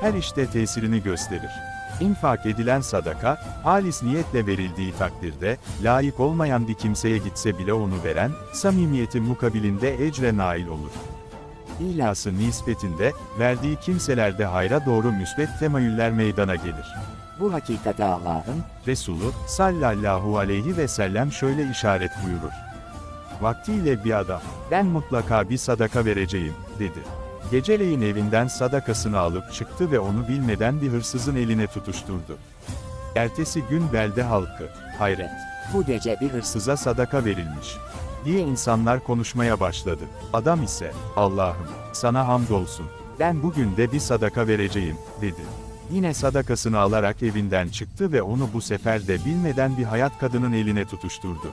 her işte tesirini gösterir. İnfak edilen sadaka, halis niyetle verildiği takdirde, layık olmayan bir kimseye gitse bile onu veren, samimiyeti mukabilinde ecre nail olur. İhlası nispetinde, verdiği kimselerde hayra doğru müsbet temayüller meydana gelir. Bu hakikate Allah'ın, Resulü, sallallahu aleyhi ve sellem şöyle işaret buyurur. Vaktiyle bir adam, ben mutlaka bir sadaka vereceğim, dedi. Geceleyin evinden sadakasını alıp çıktı ve onu bilmeden bir hırsızın eline tutuşturdu. Ertesi gün belde halkı, hayret, bu gece bir hırsız hırsıza sadaka verilmiş, diye insanlar konuşmaya başladı. Adam ise, Allah'ım, sana hamdolsun, ben bugün de bir sadaka vereceğim, dedi. Yine sadakasını alarak evinden çıktı ve onu bu sefer de bilmeden bir hayat kadının eline tutuşturdu.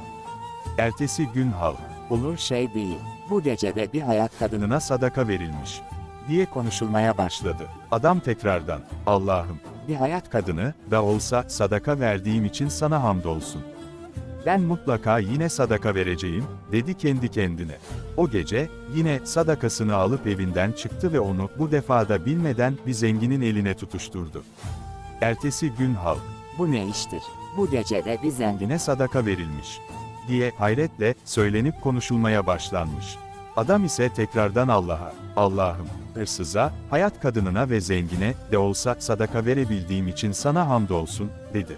Ertesi gün halk, olur şey değil. Bu gecede bir hayat kadının kadınına sadaka verilmiş, diye konuşulmaya başladı. Adam tekrardan, Allah'ım, Bir hayat kadın, kadını, da olsa sadaka verdiğim için sana hamdolsun. Ben mutlaka yine sadaka vereceğim, dedi kendi kendine. O gece, yine sadakasını alıp evinden çıktı ve onu bu defada bilmeden bir zenginin eline tutuşturdu. Ertesi gün halk, bu ne iştir? Bu gecede bir zengin yine sadaka verilmiş, diye hayretle söylenip konuşulmaya başlanmış. Adam ise tekrardan Allah'a, Allah'ım, hırsıza, hayat kadınına ve zengine de olsa sadaka verebildiğim için sana hamdolsun, dedi.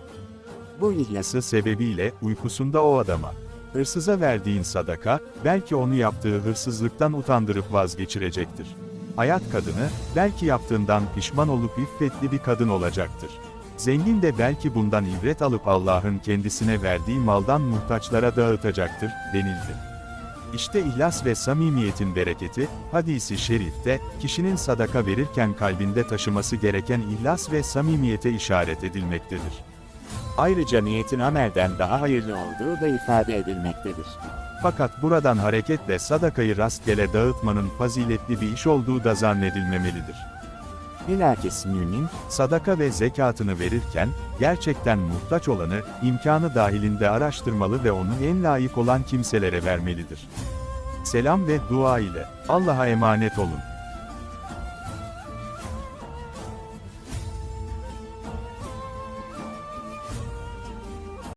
bu ihlas İhlası sebebiyle uykusunda o adama, hırsıza verdiğin sadaka, belki onu yaptığı hırsızlıktan utandırıp vazgeçirecektir. Hayat kadını, belki yaptığından pişman olup iffetli bir kadın olacaktır. Zengin de belki bundan ibret alıp Allah'ın kendisine verdiği maldan muhtaçlara dağıtacaktır, denildi. İşte ihlas ve samimiyetin bereketi, hadisi şerifte, kişinin sadaka verirken kalbinde taşıması gereken ihlas ve samimiyete işaret edilmektedir. ayrıca niyetin amelden daha hayırlı olduğu da ifade edilmektedir. Fakat buradan hareketle sadakayı rastgele dağıtmanın faziletli bir iş olduğu da zannedilmemelidir. Bilakis mümin, Sadaka ve zekatını verirken, gerçekten muhtaç olanı, imkanı dahilinde araştırmalı ve onu en layık olan kimselere vermelidir. Selam ve dua ile, Allah'a emanet olun.